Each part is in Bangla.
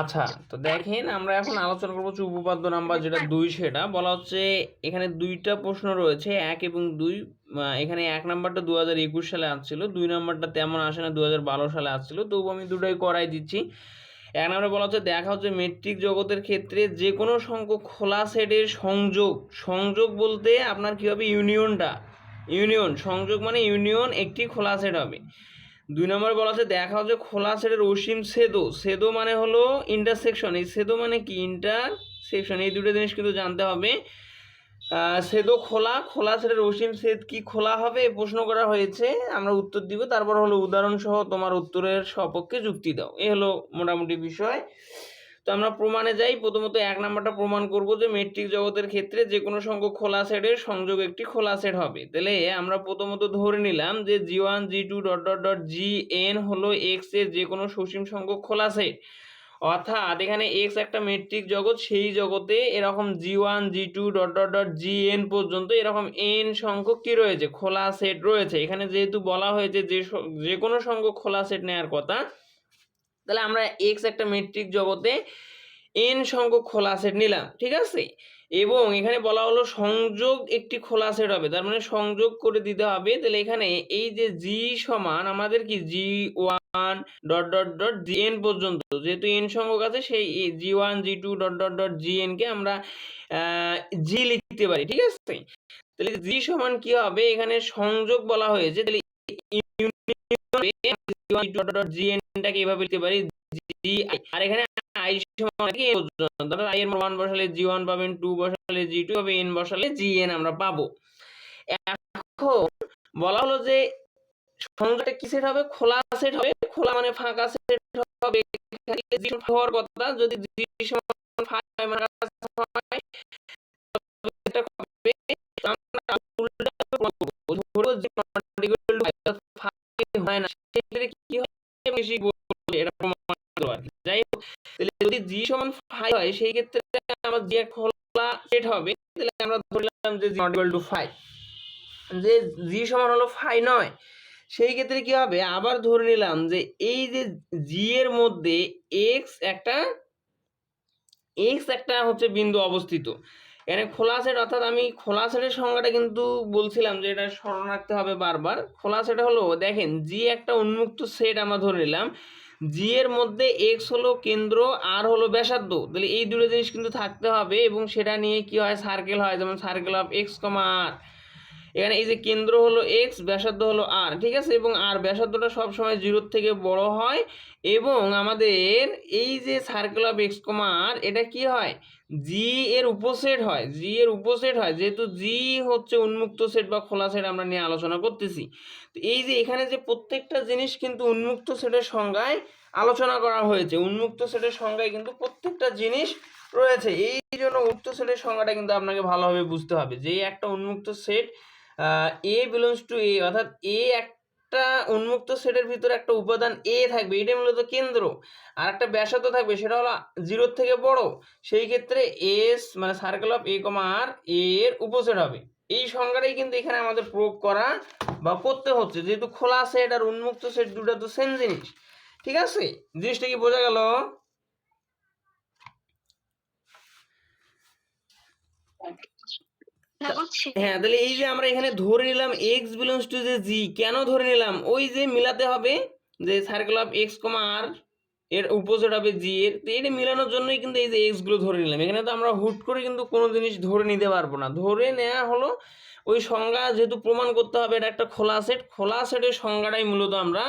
আচ্ছা তো দেখেন আমরা এখন আলোচনা করব উপপাদ্য নাম্বার যেটা দুই সেটা। বলা হচ্ছে এখানে দুইটা প্রশ্ন রয়েছে, এক এবং দুই। এখানে এক নাম্বারটা দু হাজার একুশ সালে আসছিল, দুই নাম্বারটা তেমন আসে না দু হাজার বারো সালে আসছিল। তবু আমি দুটোই করাই দিচ্ছি। এক নম্বরে বলা হচ্ছে, দেখা হচ্ছে মেট্রিক জগতের ক্ষেত্রে যে কোনো সংখ্যক খোলা সেটের সংযোগ। সংযোগ বলতে আপনার কী হবে? ইউনিয়নটা। ইউনিয়ন, সংযোগ মানে ইউনিয়ন, একটি খোলা সেট হবে। দুই নম্বর বলা আছে, দেখা হচ্ছে খোলা সেটের অসীম সেদো। সেদো মানে হলো ইন্টারসেকশন এই সেদো মানে কি? ইন্টারসেকশন এই দুটো জিনিস কিন্তু জানতে হবে। সেদো খোলা খোলা সেটের অসীম সেদ কি খোলা হবে? প্রশ্ন করা হয়েছে। আমরা উত্তর দিব। তারপর হলো উদাহরণসহ তোমার উত্তরের সপক্ষে যুক্তি দাও। এ হলো মোটামুটি বিষয়। তো আমরা প্রমাণে যাই। প্রথমত এক নাম্বারটা প্রমাণ করব যে মেট্রিক জগতের ক্ষেত্রে যে কোনো সংখ্যক খোলা সেটের সংযোগ একটি খোলা সেট হবে। তাহলে আমরা প্রথমত ধরে নিলাম যে G one G two dot dot dot G N হলো এক্সের যে কোনো সসীম সংখ্যক খোলা সেট। অর্থাৎ এখানে এক্স একটা মেট্রিক জগৎ, সেই জগতে এরকম G one G two dot dot dot G N পর্যন্ত এরকম এন সংখ্যক কি রয়েছে? খোলা সেট রয়েছে। এখানে যেহেতু বলা হয়েছে যে যে কোনো সংখ্যক খোলা সেট নেওয়ার কথা তাহলে আমরা এক্স একটা মেট্রিক জগতে এন সংখ্যক খোলা সেট নিলাম, ঠিক আছে? এবং এখানে বলা হলো সংযোগ একটি খোলা সেট হবে, তার মানে সংযোগ করে দিতে হবে। তাহলে এখানে এই যে জি সমান আমাদের কি? G one dot dot dot G N পর্যন্ত, যেহেতু এন সংখ্যক আছে, সেই G one G two dot dot dot G N কে আমরা জি লিখতে পারি, ঠিক আছে? তাহলে জি সমান কি হবে? এখানে সংযোগ বলা হয়েছে, তাহলে জি এনটাকে এভাবে লিখতে পারি জি আর এখানে আই সমান কি n পর্যন্ত অর্থাৎ i এর মান বসালে জি ওয়ান পাবেন টু বসালে জি টু হবে এন বসালে জি এন আমরা পাবো এখন বলা হলো যে সংযোগটা কি সেট হবে খোলা সেট হবে খোলা মানে ফাঁকা সেট হবে জি হওয়ার কথা যদি জি সমান ফাঁকা হয়, হয়, এটা হবে, আমরা উল্টা প্রমাণ ধরো to five, অর্থাৎ ফাঁকা হয় না সেক্ষেত্রে বেশি এটা প্রমাণ। যাই হোক, তাহলে যদি জি সমান ফাইভ হয়, সেই ক্ষেত্রে আমার জি খোলা সেট হবে। তাহলে আমরা ধরলাম যে G not equal to five যে জি সমান হলো নয়, সেই ক্ষেত্রে কি হবে? আবার ধরে নিলাম যে এই যে জি এর মধ্যে এক্স একটা এক্স একটা হচ্ছে বিন্দু অবস্থিত। এখানে খোলা সেট অর্থাৎ আমি খোলা সেটের সংজ্ঞাটা কিন্তু বলছিলাম যে এটা স্মরণ রাখতে হবে বারবার। খোলা সেট হলো, দেখেন জি একটা উন্মুক্ত সেট আমরা ধরে নিলাম। জি এর মধ্যে এক্স হলো কেন্দ্র আর হলো ব্যাসার্ধ। তাহলে এই দুটো জিনিস কিন্তু থাকতে হবে এবং সেটা নিয়ে কি হয়? সার্কেল হয়, যেমন circle of X comma R এখানে এই যে কেন্দ্র হলো এক্স ব্যাসার্ধ হলো আর ঠিক আছে? এবং আর ব্যাসার্ধটা সবসময় জিরোর থেকে বড় হয় এবং আমাদের এই যে circle of X comma R এটা কি হয়? জি এর উপসেট হয় জি এর উপসেট হয়, যেহেতু জি হচ্ছে উন্মুক্ত সেট বা খোলা সেট আমরা নিয়ে আলোচনা করতেছি। তো এই যে এখানে যে প্রত্যেকটা জিনিস কিন্তু উন্মুক্ত সেটের সংজ্ঞায় আলোচনা করা হয়েছে। উন্মুক্ত সেটের সংজ্ঞায় কিন্তু প্রত্যেকটা জিনিস রয়েছে। এই জন্য উন্মুক্ত সেটের সংজ্ঞাটা কিন্তু আপনাকে ভালোভাবে বুঝতে হবে যে একটা উন্মুক্ত set A belongs to A অর্থাৎ এ একটা উন্মুক্ত সেটের ভিতরে একটা উপাদান এ থাকবে এটা মূলত কেন্দ্র। আর একটা ব্যাসার্ধ থাকবে, সেটা হলো জিরোর থেকে বড়। সেই ক্ষেত্রে এস মানে circle of A comma R এর উপসেট হবে। এই সংজ্ঞাটাই কিন্তু এখানে আমাদের প্রয়োগ করা বা করতে হচ্ছে। যেহেতু খোলা সেট আর উন্মুক্ত সেট দুটো তো সেম জিনিস। ঠিক আছে? জিনিসটা কি বোঝা গেল? হ্যাঁ তাহলে এই যে আমরা এখানে ধরে নিলাম এক্স বিলংস টু যে জি কেন ধরে নিলাম? ওই যে মিলাতে হবে যে circle of X comma R এর উপসেট হবে জি এর, তো এটা মিলানোর জন্যই কিন্তু এই যে এক্সগুলো ধরে নিলাম। এখানে তো আমরা হুট করে কিন্তু কোনো জিনিস ধরে নিতে পারব না। ধরে নেওয়া হলো ওই সংজ্ঞা যেহেতু প্রমাণ করতে হবে, এটা একটা খোলা সেট খোলা সেটের সংজ্ঞাটাই মূলত আমরা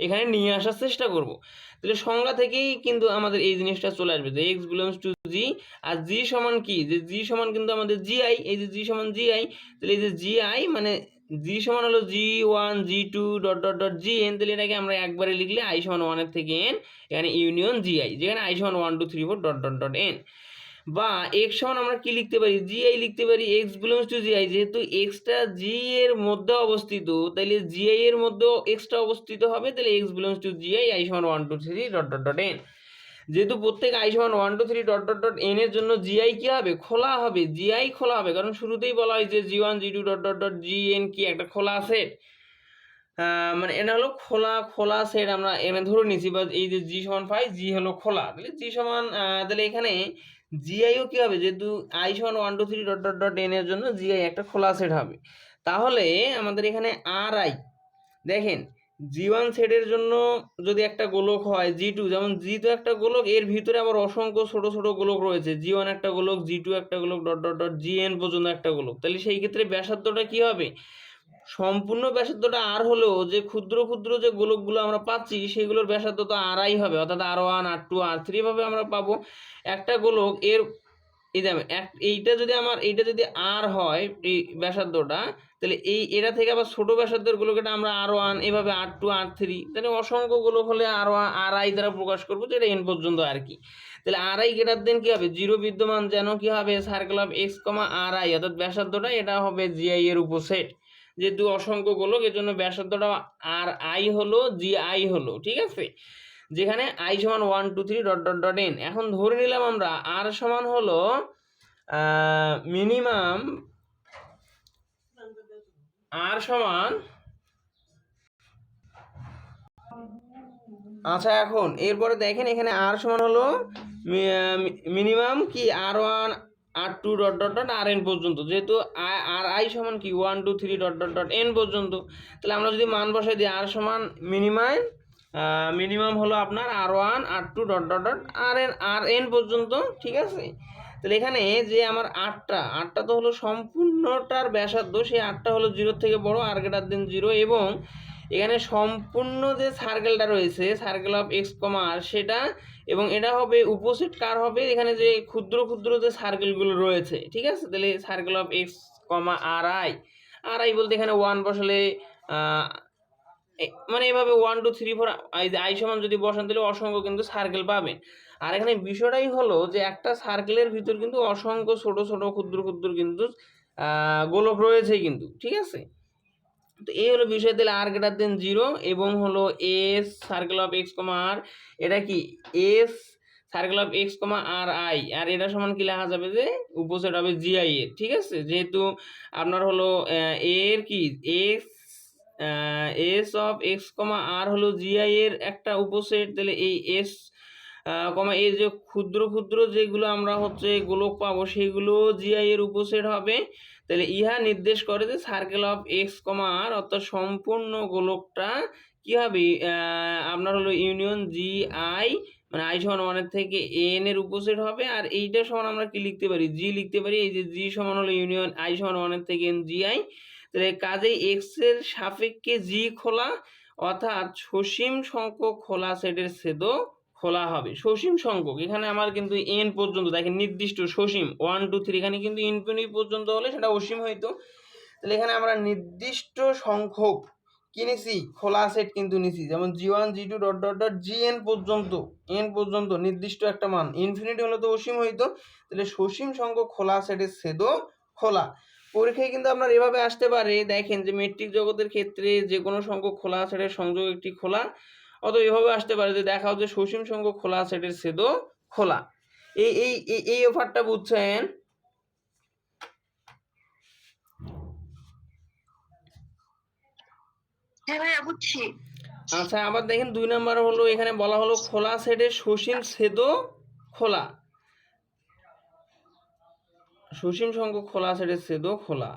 এখানে নিয়ে আসার চেষ্টা করব। তাহলে সংজ্ঞা থেকেই কিন্তু আমাদের এই জিনিসটা চলে আসবে যে এক্স বিলংস টু জি আর জি সমান কি? যে জি সমান কিন্তু আমাদের জি আই এই যে জি সমান জি আই তাহলে এই যে জি আই মানে জি সমান হলো G one G two dot dot dot G N তাহলে এটাকে আমরা একবারে লিখলে আই সমান ওয়ানের থেকে এন এখানে ইউনিয়ন জি আই যেখানে আই সমান one two three four dot dot dot N বা এক্স সমান আমরা কি লিখতে পারি? জি আই লিখতে পারি। X belongs to G I যেহেতু এক্সটা জি এর মধ্যে অবস্থিত তাহলে জি আই এর মধ্যেও এক্সটা অবস্থিত হবে তাহলে X belongs to G I I সমান one two three dot dot dot N যেহেতু প্রত্যেক আই সমান one two three dot dot dot N এর জন্য জিআই কি হবে? খোলা হবে। জিআই খোলা হবে। কারণ শুরুতেই বলা হয় যে G one G two dot dot dot G N কি? একটা খোলা সেট মানে এটা হলো খোলা খোলা সেট আমরা এখানে ধরে নিয়েছি বা এই যে জি সমান ফাইভ জি হলো খোলা। তাহলে জি সমান তাহলে এখানে জিআইও কি হবে? যেহেতু আই সমান one two three dot dot dot N এর জন্য জিআই একটা খোলা সেট হবে। তাহলে আমাদের এখানে আর আই দেখেন জি ওয়ান সেটের জন্য যদি একটা গোলক হয় জি টু যেমন জি তো একটা গোলক, এর ভিতরে আবার অসংখ্য ছোট ছোট গোলক রয়েছে। জি ওয়ান একটা গোলক জি টু একটা গোলক dot dot dot G N পর্যন্ত একটা গোলক। তাহলে সেই ক্ষেত্রে ব্যাসার্ধটা কি হবে? সম্পূর্ণ ব্যাসার্ধটা আর হলেও যে ক্ষুদ্র ক্ষুদ্র যে গোলকগুলো আমরা পাচ্ছি, সেগুলোর ব্যাসার্ধ তো আড়াই হবে। অর্থাৎ R one R two R three ভাবে আমরা পাবো। একটা গোলক এর, এই দেখেন এইটা যদি আমার, এইটা যদি আর হয়, এই ব্যাসার্ধটা, তাহলে এই, এটা থেকে আবার ছোট ব্যাসার্ধের গোলকটা আমরা আর ওয়ান এভাবে আর টু আর থ্রি তাহলে অসংখ্য গোলক হলে আর ওয়ান আর আই দ্বারা প্রকাশ করব, যেটা এন পর্যন্ত আর কি। তাহলে আর আই গ্রেটার দেন কী হবে? জিরো বিদ্যমান যেন কি হবে? Circle of X comma R I অর্থাৎ ব্যাসার্ধটা এটা হবে জিআই এর উপসেট যেহেতু অসংখ্য গোলক এর জন্য ব্যাসার্ধটা আর আই হলো, জি আই হলো, ঠিক আছে? যেখানে আই সমান one two three dot dot dot N এখন ধরে নিলাম আমরা, আর সমান হলো মিনিমাম আর সমান আচ্ছা এখন, এরপরে দেখেন এখানে আর সমান হলো মিনিমাম কি? R one R two dot dot dot R N পর্যন্ত। যেহেতু আর আই সমান কি? One two three dot dot dot N পর্যন্ত। তাহলে আমরা যদি মান বসাই দিই আর সমান মিনিমাম মিনিমাম হলো আপনার R one R two dot dot dot R N R N পর্যন্ত, ঠিক আছে? তাহলে এখানে যে আমার আটটা আটটা তো হলো সম্পূর্ণটার ব্যাসার্ধ, সেই আটটা হলো জিরোর থেকে বড় আর গ্রেটার দেন জিরো এবং এখানে সম্পূর্ণ যে সার্কেলটা রয়েছে সার্কেল অফ এক্স কমার সেটা এবং এটা হবে উপসেট কার হবে? এখানে যে ক্ষুদ্র ক্ষুদ্র যে সার্কেলগুলো রয়েছে, ঠিক আছে? তাহলে circle of X comma R I R I বলতে এখানে ওয়ান বসালে মানে এভাবে one two three four I সমান যদি বসান তাহলে অসংখ্য কিন্তু সার্কেল পাবেন। আর এখানে বিষয়টাই হলো যে একটা সার্কেলের ভিতর কিন্তু অসংখ্য ছোট ছোট, ক্ষুদ্র ক্ষুদ্র কিন্তু গোলক রয়েছে কিন্তু, ঠিক আছে? তো এই হলো বিষয়, তাহলে আর গ্রেটার দেন জিরো এবং হলো S circle of X comma R এটা কি? S circle of X comma R I R এটা সমান কি লেখা যাবে যে? উপসেট হবে জিআই এর, ঠিক আছে? যেহেতু আপনার হলো এর কি? X S of X comma R হলো জিআই এর একটা উপসেট, তাহলে এই এস কমা এর যে ক্ষুদ্র ক্ষুদ্র যেগুলো আমরা হচ্ছে গোলক পাবো, সেগুলো জিআই এর উপসেট হবে। তাহলে ইহা নির্দেশ করে যে circle of X comma R অর্থাৎ সম্পূর্ণ গোলকটা কি হবে? আপনার হলো ইউনিয়ন জি আই মানে আই সমান ওয়ানের থেকে এন এর উপসেট হবে। আর এইটা সমান আমরা কি লিখতে পারি? জি লিখতে পারি। এই যে জি সমান হলো ইউনিয়ন আই সমান ওয়ানের থেকে এন জি আই তাহলে কাজেই এক্সের সাপেক্ষে জি খোলা, অর্থাৎ সসীম সংখ্যক খোলা সেটের ছেদও খোলা হবে। সসীম সংখ্যক, এখানে আমার কিন্তু এন পর্যন্ত, দেখেন নির্দিষ্ট সসীম ওয়ান টু থ্রি এখানে কিন্তু ইনফিনিটি পর্যন্ত হলে সেটা অসীম হইতো। তাহলে এখানে আমরা নির্দিষ্ট সংখ্যক কি নিছি খোলা সেট কিন্তু নিছি, যেমন G one G two dot dot dot G N পর্যন্ত এন পর্যন্ত নির্দিষ্ট একটা মান ইনফিনিটি হলে তো অসীম হইতো। তাহলে সসীম সংখ্যক খোলা সেটের ছেদও খোলা। পরীক্ষায় কিন্তু আপনার এভাবে আসতে পারে, দেখেন যে মেট্রিক জগতের ক্ষেত্রে যে কোনো সংখ্যক খোলা সেটের সংযোগ একটি খোলা। অথবা এভাবে আসতে পারে যে দেখাও যে সসীম সংখ্যক খোলা সেটের ছেদও খোলা। এই এই এই- অফারটা বুঝছেন? হ্যাঁ বুঝছি। আচ্ছা আবার দেখেন দুই নম্বর হলো এখানে বলা হলো খোলা সেটের সসীম ছেদও খোলা। সসীম সংখ্যক খোলা সেটের ছেদও খোলা।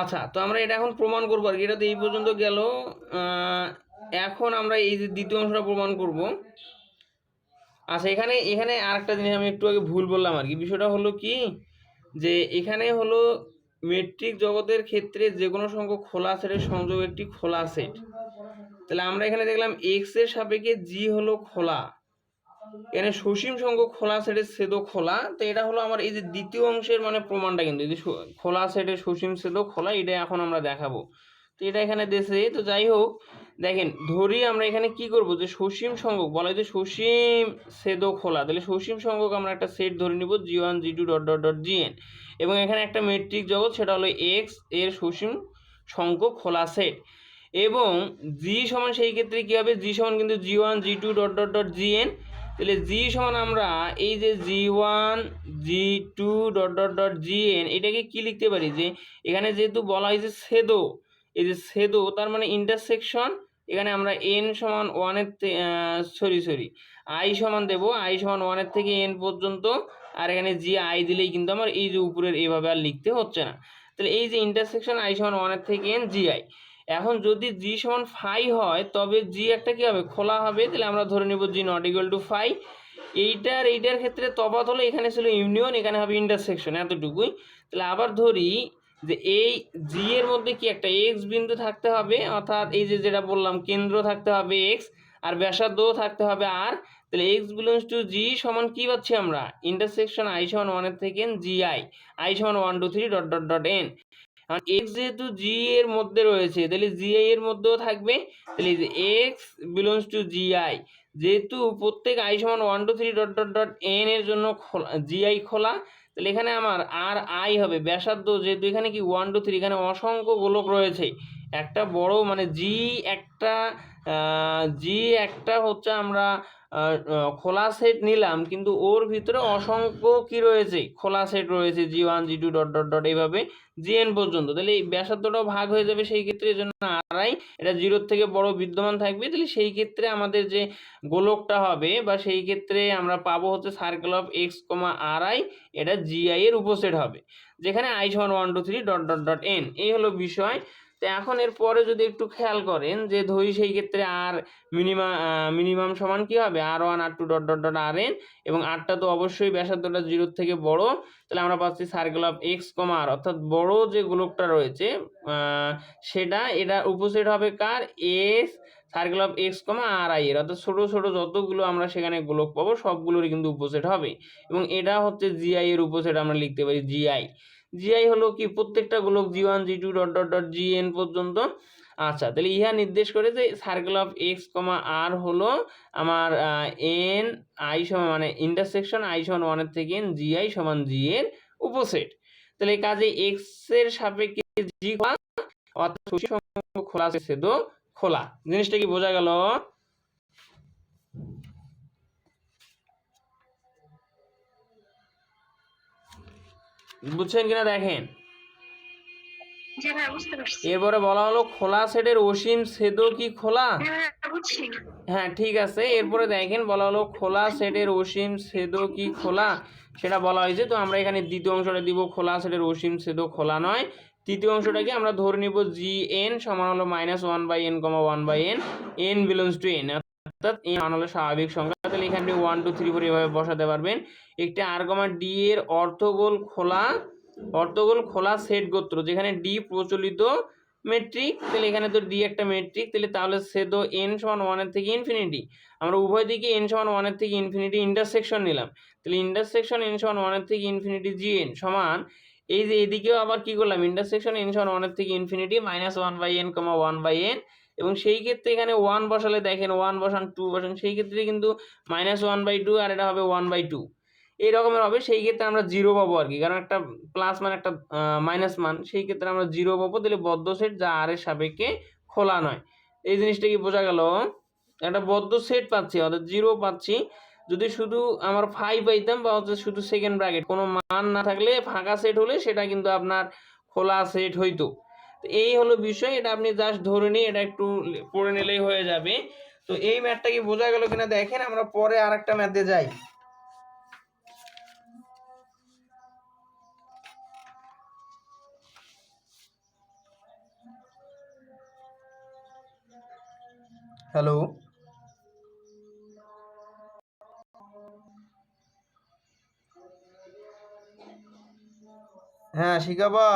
আচ্ছা তো আমরা এটা এখন প্রমাণ করব আর কি। এটা তো এই পর্যন্ত গেল আহ, এখন আমরা এই যে দ্বিতীয় অংশটা প্রমাণ করব। আচ্ছা এখানে এখানে আরেকটা জিনিস আমি একটু আগে ভুল বললাম আর কি। বিষয়টা হলো কি? যে এখানে হলো মেট্রিক জগতের ক্ষেত্রে যে কোনো সংখ্যক খোলা সেটের সংযোগ একটি খোলা সেট তাহলে আমরা এখানে দেখলাম এক্সের সাপেক্ষে জি হলো খোলা। এখানে সসীম সংখ্যক খোলা সেটের ছেদও খোলা। তো এটা হলো আমার এই যে দ্বিতীয় অংশের মানে প্রমাণটা কিন্তু খোলা সেটের সসীম ছেদও খোলা এটা এখন আমরা দেখাবো। তো এটা এখানে দেশে, তো যাই হোক দেখেন, ধরি আমরা এখানে কি করব? যে সসীম সংখ্যক, বলা হয় যে সসীম ছেদও খোলা তাহলে সসীম সংখ্যক আমরা একটা সেট ধরে নিব G one G two dot dot dot G N এবং এখানে একটা মেট্রিক জগৎ, সেটা হলো এক্সের সসীম সংখ্যক খোলা সেট। এবং জি সমান সেই ক্ষেত্রে কী হবে? জি সমান কিন্তু G one G two dot dot dot G N তাহলে জি সমান আমরা এই যে G one G two dot dot dot G N এটাকে কি লিখতে পারি? যে এখানে যেহেতু বলা হয়েছে ছেদো এই যে সেদো, তার মানে ইন্টারসেকশন এখানে আমরা এন সমান ওয়ানের সরি সরি আই সমান দেবো। আই সমান ওয়ানের থেকে এন পর্যন্ত। আর এখানে জি আই দিলেই কিন্তু আমার এই যে উপরের এইভাবে আর লিখতে হচ্ছে না। তাহলে এই যে ইন্টারসেকশন আই সমান ওয়ানের থেকে এন জি আই এখন যদি জি সমান ফাই হয়, তবে জি একটা কি হবে? খোলা হবে। তাহলে আমরা ধরে নেব G not equal to phi এইটার এইটার ক্ষেত্রে তফাৎ হলো এখানে ছিল ইউনিয়ন এখানে হবে ইন্টারসেকশন এতটুকুই। তাহলে আবার ধরি যে এই জি এর মধ্যে কি একটা এক্স বিন্দু থাকতে হবে? অর্থাৎ এই যে যেটা বললাম, কেন্দ্র থাকতে হবে এক্স আর ব্যাসার্ধও থাকতে হবে আর তাহলে এক্স বিলংস টু জি সমান কি পাচ্ছি আমরা? ইন্টারসেকশন আই সমান ওয়ানের থেকে জি আই আই সমান one two three dot dot dot N এখন এক্স যেহেতু জি এর মধ্যে রয়েছে, তাহলে জি আই এর মধ্যেও থাকবে, তাহলে যে X belongs to G I যেহেতু প্রত্যেক আই সমান one two three dot dot dot N এর জন্য খোলা জি আই খোলা তাহলে এখানে আমার আর আই হবে। ব্যাসার্ধ যেহেতু এখানে কি? ওয়ান টু থ্রি এখানে অসংখ্য গোলক রয়েছে। একটা বড় মানে জি একটা জি একটা হচ্ছে আমরা খোলা সেট নিলাম, কিন্তু ওর ভিতরে অসংখ্য কি রয়েছে? খোলা সেট রয়েছে G one G two dot dot dot এইভাবে জি এন পর্যন্ত। তাহলে এই ব্যাসার্ধটাও ভাগ হয়ে যাবে সেই ক্ষেত্রে এই জন্য আড়াই এটা জিরোর থেকে বড় বিদ্যমান থাকবে। তাহলে সেই ক্ষেত্রে আমাদের যে গোলকটা হবে বা সেই ক্ষেত্রে আমরা পাবো হচ্ছে circle of X comma R I এটা জিআই এর উপসেট হবে। যেখানে আই সমান one two three dot dot dot N এই হলো বিষয়। তো এখন এর পরে যদি একটু খেয়াল করেন যে ধরি সেই ক্ষেত্রে আর মিনিমাম মিনিমাম সমান কি হবে? R one R two dot dot dot R N এবং আরটা তো অবশ্যই ব্যাসার্ধটা জিরোর থেকে বড়। তাহলে আমরা পাচ্ছি circle of X comma R অর্থাৎ বড় যে গোলকটা রয়েছে সেটা এটা উপসেট হবে কার? S circle of X comma R I এর। অর্থাৎ ছোটো ছোটো যতগুলো আমরা সেখানে গোলক পাবো, সবগুলোরই কিন্তু উপসেট হবে। এবং এটা হচ্ছে জিআই এর উপসেট আমরা লিখতে পারি জিআই জিআই হলো কি? প্রত্যেকটা গোলক G one G two dot dot dot G N পর্যন্ত। আচ্ছা তাহলে ইহা নির্দেশ করে যে circle of X comma R হলো আমার এন আই সমান মানে ইন্টারসেকশন আই সমান ওয়ানের থেকে এন জি আই সমান জি এর উপসেট। তাহলে কাজে এক্সের সাপেক্ষে জি খোলা অর্থাৎ খোলা সেদ খোলা। জিনিসটা কি বোঝা গেল? বুঝছেন কিনা দেখেন? পারছি। এরপরে বলা হলো খোলা সেটের অসীম ছেদ কি খোলা? হ্যাঁ বুঝছি। হ্যাঁ ঠিক আছে। এরপরে দেখেন বলা হলো খোলা সেটের অসীম ছেদ কি খোলা? সেটা বলা হয়েছে তো আমরা এখানে দ্বিতীয় অংশটা দিব খোলা সেটের অসীম ছেদ খোলা নয়। তৃতীয় অংশটাকে আমরা ধরে নিব জি এন সমান হলো minus one by N comma one by N N belongs to N অর্থাৎ এন মান হলো স্বাভাবিক সংখ্যা। তাহলে এখানে ওয়ান টু থ্রি ফোর এভাবে বসাতে পারবেন। একটি আর কমা ডি এর অর্থগোল খোলা অর্থগোল খোলা সেট গোত্র, যেখানে ডি প্রচলিত মেট্রিক তাহলে এখানে তো ডি একটা মেট্রিক তাহলে তাহলে সে তো এন সমান ওয়ানের থেকে ইনফিনিটি আমরা উভয় দিকে এন সমান ওয়ানের থেকে ইনফিনিটি ইন্টারসেকশন নিলাম। তাহলে ইন্টারসেকশন এন সমান ওয়ানের থেকে ইনফিনিটি জি এন সমান, এই যে এদিকেও আবার কি করলাম? ইন্টারসেকশন এন সমান ওয়ানের থেকে infinity minus one by N comma one by N এবং সেই ক্ষেত্রে এখানে ওয়ান বসালে দেখেন ওয়ান বসান টু বসান, সেই ক্ষেত্রে কিন্তু minus one by two R এটা হবে ওয়ান বাই টু এই রকমের হবে, সেই ক্ষেত্রে আমরা জিরো পাবো আর কি, কারণ একটা প্লাস মান, একটা মাইনাস মান, সেই ক্ষেত্রে আমরা জিরো পাবো, তাহলে বদ্ধ সেট যা আর এর সাপেক্ষে খোলা নয়। এই জিনিসটা কি বোঝা গেল? একটা বদ্ধ সেট পাচ্ছি, অর্থাৎ জিরো পাচ্ছি, যদি শুধু আমার ফাইভ পাইতাম বা হচ্ছে শুধু সেকেন্ড ব্র্যাকেট কোনো মান না থাকলে ফাঁকা সেট হলে সেটা কিন্তু আপনার খোলা সেট হইতো। তো এই হলো বিষয়, এটা আপনি জাস্ট ধরে নিয়ে এটা একটু পড়ে নিলেই হয়ে যাবে। তো এই ম্যাথটা কি বোঝা গেল কিনা দেখেন, আমরা পরে আর একটা ম্যাথে যাই। হ্যালো হ্যাঁ শিখাবা?